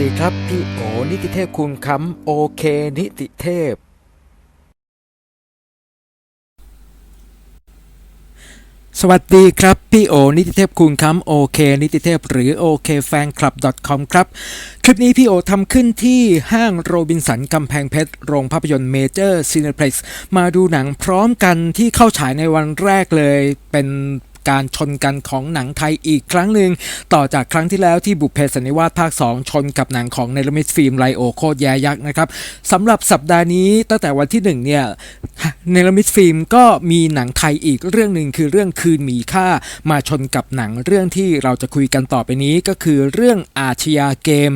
ดีครับพี่โอนิติเทพคุณคำโอเคนิติเทพ สวัสดีครับ พี่โอนิติเทพคุณคำโอเคนิติเทพหรือ OK Fan Club com ครับ คลิปนี้พี่โอทำขึ้นที่ห้างโรบินสันกำแพงเพชร โรงภาพยนตร์เมเจอร์ซีเนเพล็กซ์มาดูหนังพร้อมกันที่เข้าฉายในวันแรกเลยเป็น การชนกันของหนังไทยอีกครั้งหนึ่งต่อจากครั้งที่แล้วที่บุพเพสันนิวาสภาค 2 ชนกับหนังของเนลมิสฟิล์มไลโอโคตรแยยักษ์นะครับสำหรับสัปดาห์นี้ตั้งแต่วันที่ 1 เนี่ยเนลมิสฟิล์มก็มีหนังไทยอีกเรื่องหนึ่งคือเรื่องคืนหมีค่ามาชนกับหนังเรื่องที่เราจะคุยกันต่อไปนี้ก็คือเรื่องอาชญาเกม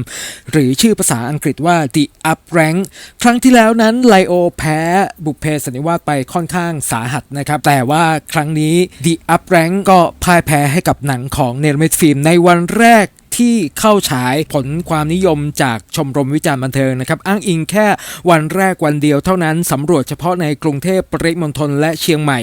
หรือชื่อภาษาอังกฤษว่า The Up Rank ครั้งที่แล้วนั้นไลโอแพ้บุพเพสันนิวาสไปค่อนข้างสาหัสนะครับแต่ว่าครั้งนี้ The Up ก็พ่ายแพ้ให้กับหนังของเนลเมดฟิล์มในวันแรกที่เข้าฉายผลความนิยมจากชมรมวิจารณ์บันเทิงนะครับ อ้างอิงแค่วันแรกวันเดียวเท่านั้นสำรวจเฉพาะในกรุงเทพปริมณฑลและเชียงใหม่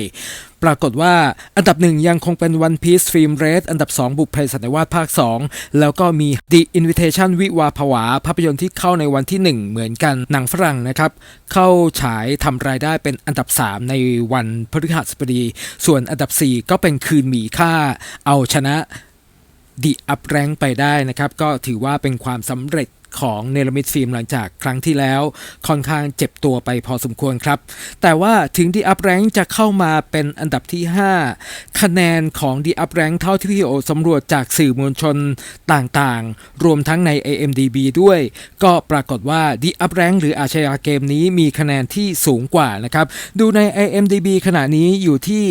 ปรากฏว่าอันดับหนึ่งยังคงเป็น One Piece Film Red อันดับ 2 บุพเพสันนิวาสภาค 2 แล้วก็มี The Invitation วิวาผวา ภาพยนตร์ที่เข้าในวันที่ 1 เหมือนกันหนังฝรั่งนะครับ เข้าฉายทำรายได้เป็นอันดับ 3 ในวันพฤหัสบดี ส่วนอันดับ 4 ก็เป็นคืนหมีค่า เอาชนะดีอัพแรงไปได้นะครับ ก็ถือว่าเป็นความสำเร็จ ของเนลมิดฟิล์มหลังจากครั้งที่แล้ว ค่อนข้างเจ็บตัวไปพอสมควรครับ แต่ว่าถึงดีอัพแรงจะเข้ามาเป็นอันดับที่ 5 คะแนนของดีอัพแรงเท่าที่พี่โอสำรวจจากสื่อมวลชนต่างๆ รวมทั้งใน AMDB ด้วย ก็ปรากฏว่าดีอัพแรงหรืออาชญาเกมนี้มีคะแนนที่สูงกว่านะครับ ดูใน AMDB ขณะนี้อยู่ที่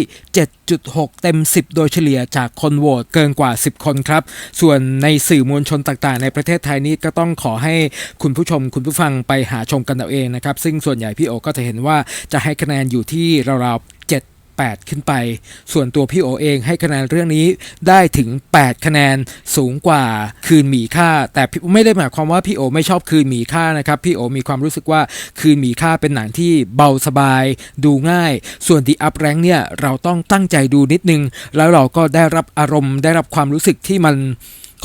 7.6 เต็ม 10 โดยเฉลี่ยจากคนโหวตเกินกว่า 10 คนครับ ส่วนในสื่อมวลชนต่างๆ ในประเทศไทยนี้ก็ต้องขอให้คุณผู้ชมคุณผู้ฟังไปหาชมกันเอาเองนะครับ ซึ่งส่วนใหญ่พี่โอก็จะเห็นว่าจะให้คะแนนอยู่ที่ราวๆ 8 ขึ้นไป ส่วนตัวพี่โอเองให้คะแนนเรื่องนี้ได้ถึง 8 คะแนนสูงกว่าคืนหมีค่า แต่ไม่ได้หมายความว่าพี่โอไม่ชอบคืนหมีค่านะครับพี่โอมีความรู้สึกว่าคืนหมีค่าเป็นหนังที่เบาสบาย ดูง่าย ส่วน The Up Rank เนี่ยเราต้องตั้งใจดูนิดนึง แล้วเราก็ได้รับอารมณ์ ได้รับความรู้สึกที่มัน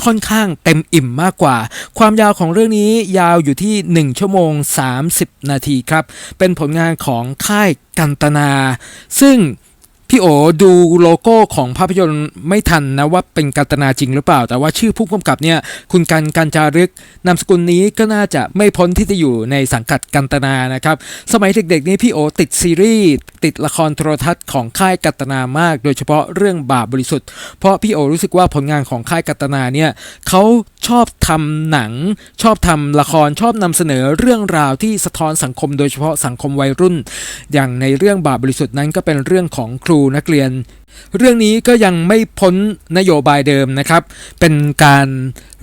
ค่อนข้างเต็มอิ่มมากกว่า ความยาวของเรื่องนี้ยาวอยู่ที่ 1 ชั่วโมง 30 นาทีครับ เป็นผลงานของค่ายกันตนา ซึ่ง พี่โอดูโลโก้ของภาพยนตร์ไม่ทันนะว่าเป็นกัตนาจริงหรือเปล่า แต่ว่าชื่อผู้กำกับเนี่ยคุณกันกันจารึกนามสกุลนี้ก็น่าจะไม่พ้นที่จะอยู่ในสังกัดกันตนานะครับ สมัยเด็กๆนี่พี่โอติดซีรีส์ติดละครโทรทัศน์ของค่ายกัตนามาก โดยเฉพาะเรื่องบาปบริสุทธิ์เพราะพี่โอรู้สึกว่าผลงานของค่ายกัตนาเนี่ยเขาชอบทำหนัง ชอบทำละครชอบนำเสนอเรื่องราวที่สะท้อนสังคม โดยเฉพาะสังคมวัยรุ่น อย่างในเรื่องบาปบริสุทธิ์นั้นก็เป็นเรื่องของครูนักเรียน เรื่องนี้ก็ยังไม่พ้นนโยบายเดิมนะครับ เป็นการ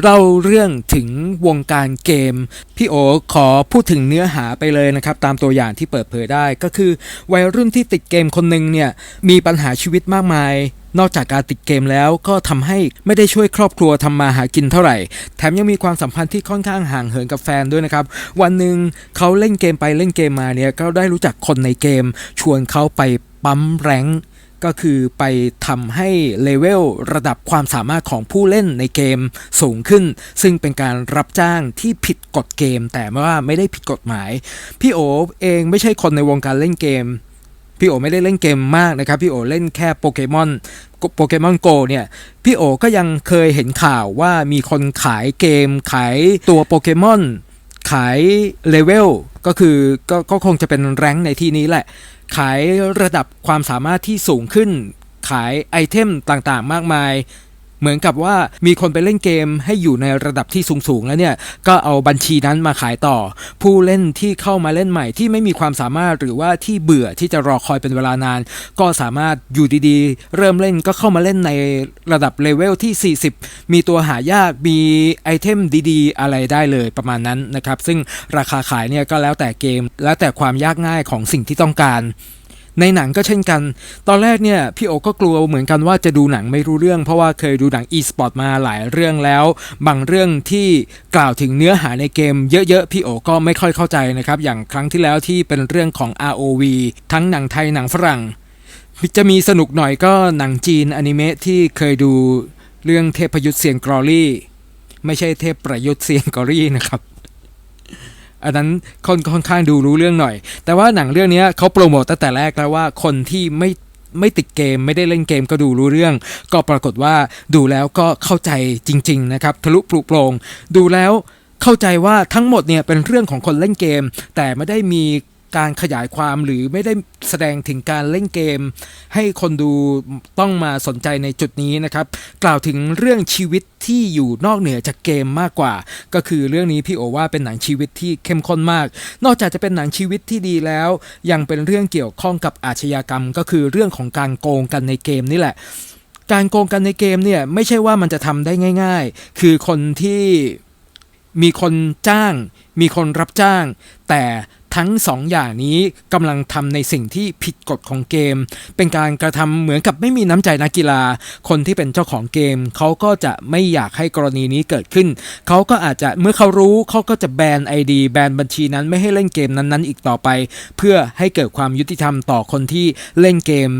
เล่าเรื่องถึงวงการเกม พี่โอขอพูดถึงเนื้อหาไปเลยนะครับ ตามตัวอย่างที่เปิดเผยได้ก็คือ วัยรุ่นที่ติดเกมคนหนึ่งเนี่ยมีปัญหาชีวิตมากมาย นอกจากการติดเกมแล้วก็ทำให้ไม่ได้ช่วยครอบครัวทำมาหากินเท่าไหร่ แถมยังมีความสัมพันธ์ที่ค่อนข้างห่างเหินกับแฟนด้วยนะครับ วันหนึ่งเขาเล่นเกมไปเล่นเกมมาเนี่ยก็ได้รู้จักคนในเกม ชวนเขาไปปั๊มแรงก็คือไปทำให้เลเวลระดับความสามารถของผู้เล่นในเกมสูงขึ้น ซึ่งเป็นการรับจ้างที่ผิดกฎเกม แต่ว่าไม่ได้ผิดกฎหมาย พี่โอเองไม่ใช่คนในวงการเล่นเกม พี่โอไม่ได้เล่นเกมมากนะครับ พี่โอเล่นแค่โปเกมอนโปเกมอนโกเนี่ยพี่โอก็ยังเคยเห็นข่าวว่ามีคนขายเกม ขายตัวโปเกมอนขายเลเวลก็คือก็ก็คงจะเป็นแรงในที่นี้แหละ ขายระดับความสามารถที่สูงขึ้น ขายไอเทมต่างๆ มากมาย เหมือนกับว่ามีคนไปเล่นเกมให้อยู่ในระดับที่สูงๆแล้วเนี่ยก็เอาบัญชีนั้นมาขายต่อ ผู้เล่นที่เข้ามาเล่นใหม่ที่ไม่มีความสามารถหรือว่าที่เบื่อที่จะรอคอยเป็นเวลานาน ก็สามารถอยู่ดีๆ เริ่มเล่นก็เข้ามาเล่นในระดับเลเวลที่ 40 มีตัวหายากมีไอเทมดีๆ อะไรได้เลยประมาณนั้นนะครับ ซึ่งราคาขายเนี่ยก็แล้วแต่เกม แล้วแต่ความยากง่ายของสิ่งที่ต้องการ ในหนังก็เช่นกัน ตอนแรกเนี่ยพี่โอก็กลัวเหมือนกันว่าจะดูหนังไม่รู้เรื่อง เพราะว่าเคยดูหนัง e-sport มาหลายเรื่องแล้ว บางเรื่องที่กล่าวถึงเนื้อหาในเกมเยอะๆ พี่โอก็ไม่ค่อยเข้าใจนะครับ อย่างครั้งที่แล้วที่เป็นเรื่องของ ROV ทั้งหนังไทยหนังฝรั่ง จะมีสนุกหน่อยก็หนังจีนอนิเมะที่เคยดูเรื่องเทพยุทธเสียงกรอลี่ ไม่ใช่เทพประยุทธ์เซียงกรอรี่นะครับ อันนั้นค่อนค่อนข้างดูรู้เรื่องหน่อย แต่ว่าหนังเรื่องนี้เขาโปรโมตตั้งแต่แรกแล้วว่าคนที่ไม่ไม่ติดเกมไม่ได้เล่นเกมก็ดูรู้เรื่อง ก็ปรากฏว่าดูแล้วก็เข้าใจจริง ๆ นะครับ ทะลุปลุโปรงดูแล้วเข้าใจว่าทั้งหมดเนี่ยเป็นเรื่องของคนเล่นเกม แต่ไม่ได้มี การขยายความหรือไม่ได้แสดงถึงการเล่นเกม ให้คนดูต้องมาสนใจในจุดนี้นะครับ กล่าวถึงเรื่องชีวิตที่อยู่นอกเหนือจากเกมมากกว่า ก็คือเรื่องนี้พี่โอว่าเป็นหนังชีวิตที่เข้มข้นมาก นอกจากจะเป็นหนังชีวิตที่ดีแล้ว ยังเป็นเรื่องเกี่ยวข้องกับอาชญากรรม ก็คือเรื่องของการโกงกันในเกมนี่แหละการโกงกันในเกมเนี่ยไม่ใช่ว่ามันจะทำได้ง่าย ๆ คือคนที่ มีคนจ้าง มีคนรับจ้าง แต่ทั้งสองอย่างนี้กำลังทำในสิ่งที่ผิดกฎของเกม เป็นการกระทำเหมือนกับไม่มีน้ำใจนักกีฬา คนที่เป็นเจ้าของเกม เขาก็จะไม่อยากให้กรณีนี้เกิดขึ้น เขาก็อาจจะเมื่อเขารู้เขาก็จะแบน ID แบนบัญชีนั้นไม่ให้เล่นเกมนั้นๆ อีกต่อไป เพื่อให้เกิดความยุติธรรมต่อคนที่เล่นเกม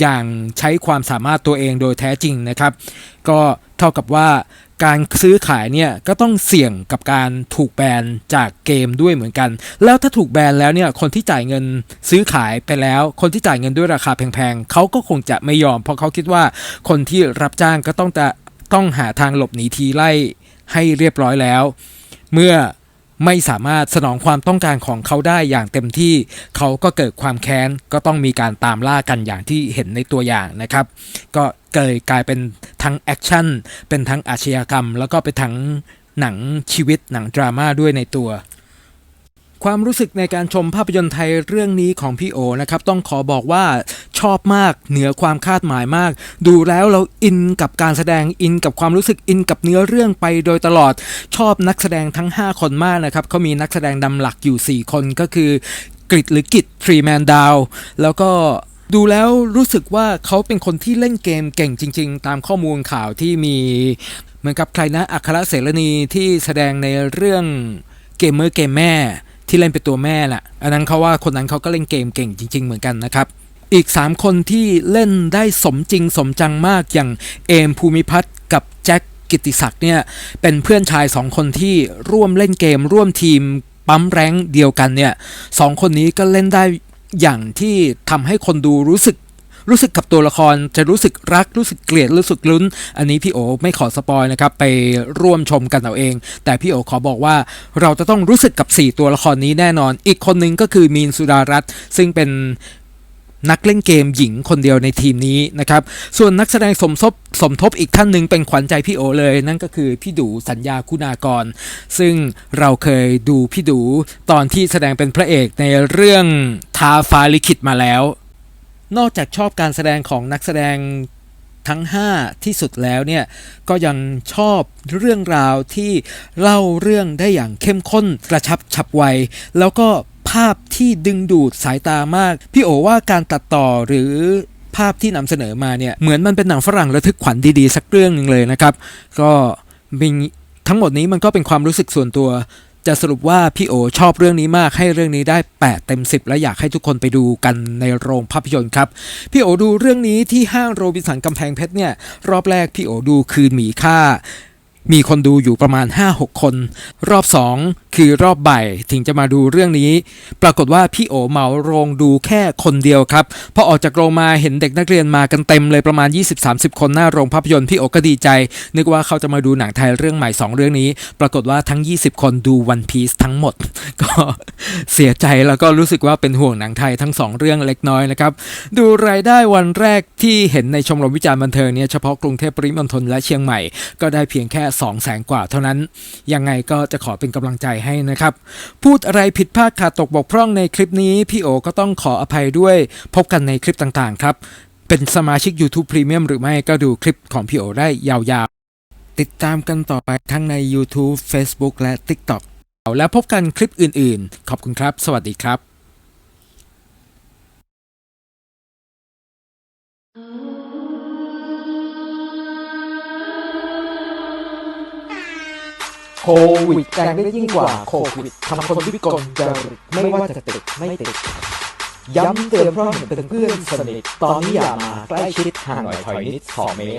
อย่างใช้ความสามารถตัวเองโดยแท้จริงนะครับ ก็เท่ากับว่าการซื้อขายเนี่ยก็ต้องเสี่ยงกับการถูกแบนจากเกมด้วยเหมือนกัน แล้วถ้าถูกแบนแล้วเนี่ยคนที่จ่ายเงินซื้อขายไปแล้ว คนที่จ่ายเงินด้วยราคาแพงๆเขาก็คงจะไม่ยอม เพราะเขาคิดว่าคนที่รับจ้างก็ต้องจะต้องหาทางหลบหนีทีไล่ให้เรียบร้อยแล้ว เมื่อ ไม่สามารถสนองความต้องการของเขาได้อย่างเต็มที่ เขาก็เกิดความแค้นก็ต้องมีการตามล่ากันอย่างที่เห็นในตัวอย่างนะครับ ก็เกิดกลายเป็นทั้งแอคชั่นเป็นทั้งอาชญากรรม แล้วก็เป็นทั้งหนังชีวิตหนังดราม่าด้วยในตัว ความรู้สึกในการชมภาพยนตร์ไทยเรื่องนี้ของพี่โอนะครับ ต้องขอบอกว่าชอบมากเหนือความคาดหมายมาก ดูแล้วเราอินกับการแสดงอินกับความรู้สึกอินกับเนื้อเรื่องไปโดยตลอดชอบนักแสดงทั้ง 5 คนมากนะครับเขามีนักแสดงนำหลักอยู่ 4 คนก็คือกริดหรือกิจทรีแมนดาวแล้วก็ดูแล้วรู้สึกว่าเขาเป็นคนที่เล่นเกมเก่งจริง ๆ ตามข้อมูลข่าวที่มีเหมือนกับใครนะอัครเสรณีที่แสดงในเรื่องเกมเมอร์เกมแม่ ที่เล่นเป็นตัวแม่แหละอันนั้นเขาว่าคนนั้นเขาก็เล่นเกมเก่งจริง ๆ เหมือนกันนะครับอีก 3 คนที่เล่นได้สมจริงสมจังมากอย่างเอมภูมิพัฒน์กับแจ็คกิติศักดิ์เนี่ยเป็นเพื่อนชาย 2 คนที่ร่วมเล่นเกม ร่วมทีมปั๊มแรงเดียวกันเนี่ยสองคนนี้ก็เล่นได้อย่างที่ทำให้คนดูรู้สึก รู้สึกกับตัวละครจะรู้สึกรักรู้สึกเกลียดรู้สึกลุ้น อันนี้พี่โอไม่ขอสปอยนะครับไปร่วมชมกันเอาเอง แต่พี่โอขอบอกว่าเราจะต้องรู้สึกกับ 4 ตัวละครนี้แน่นอน อีกคนหนึงก็คือมีนสุดารัตน์ซึ่งเป็นนักเล่นเกมหญิงคนเดียวในทีมนี้นะครับ ส่วนนักแสดงสมทบสมทบอีกท่านหนึ่งเป็นขวัญใจพี่โอเลย นั่นก็คือพี่ดูสัญญาคุณากร ซึ่งเราเคยดูพี่ดูตอนที่แสดงเป็นพระเอกในเรื่องทาฟาลิขิตมาแล้ว นอกจากชอบการแสดงของนักแสดงทั้ง 5 ที่สุดแล้วเนี่ยก็ยังชอบเรื่องราวที่เล่าเรื่องได้อย่างเข้มข้นกระชับฉับไว แล้วก็ภาพที่ดึงดูดสายตามาก พี่โอว่าการตัดต่อหรือภาพที่นำเสนอมาเนี่ยเหมือนมันเป็นหนังฝรั่งระทึกขวัญดีๆ สักเรื่องหนึ่งเลยนะครับ ก็มีทั้งหมดนี้มันก็เป็นความรู้สึกส่วนตัว จะสรุปว่าพี่โอชอบเรื่องนี้มากให้เรื่องนี้ได้ 8 เต็ม 10 และอยากให้ทุกคนไปดูกันในโรงภาพยนตร์ครับ พี่โอดูเรื่องนี้ที่ห้างโรบินสันกำแพงเพชรเนี่ยรอบแรกพี่โอดูคืนหมีค่า มีคนดูอยู่ประมาณ 5-6 คน รอบ 2 คือรอบบ่ายถึงจะมาดูเรื่องนี้ ปรากฏว่าพี่โอเหมาโรงดูแค่คนเดียวครับ พอออกจากโรงมาเห็นเด็กนักเรียนมากันเต็มเลยประมาณ 20-30 คนหน้าโรงภาพยนตร์พี่โอก็ดีใจ นึกว่าเขาจะมาดูหนังไทยเรื่องใหม่ 2 เรื่องนี้ ปรากฏว่าทั้ง 20 คนดู One Piece ทั้งหมด ก็เสียใจแล้วก็รู้สึกว่าเป็นห่วงหนังไทยทั้ง 2 เรื่องเล็กน้อยนะครับดูรายได้วันแรกที่เห็นในชมรมวิจารณ์บันเทิงเนี่ยเฉพาะกรุงเทพปริมณฑลและเชียงใหม่ก็ได้เพียงแค่2แสนกว่าเท่านั้น ยังไงก็จะขอเป็นกำลังใจให้นะครับ พูดอะไรผิดพลาดขาดตกบกพร่องในคลิปนี้ พี่โอก็ต้องขออภัยด้วย พบกันในคลิปต่างๆ ครับ เป็นสมาชิก YouTube Premium หรือไม่ก็ดูคลิปของพี่โอได้ยาวๆ ติดตามกันต่อไปทั้งใน YouTube Facebook และ TikTok แล้วพบกันคลิปอื่นๆ ขอบคุณครับ สวัสดีครับ วิดแรงได้ยิ่งกว่าโควิดทำคนวิกลจริตไม่ว่าจะติดไม่ติด ย้ำเตือนเพราะเห็นเป็นเพื่อนสนิท ตอนนี้อย่ามาใกล้ชิดห่างหน่อยถอยนิดสองเมตร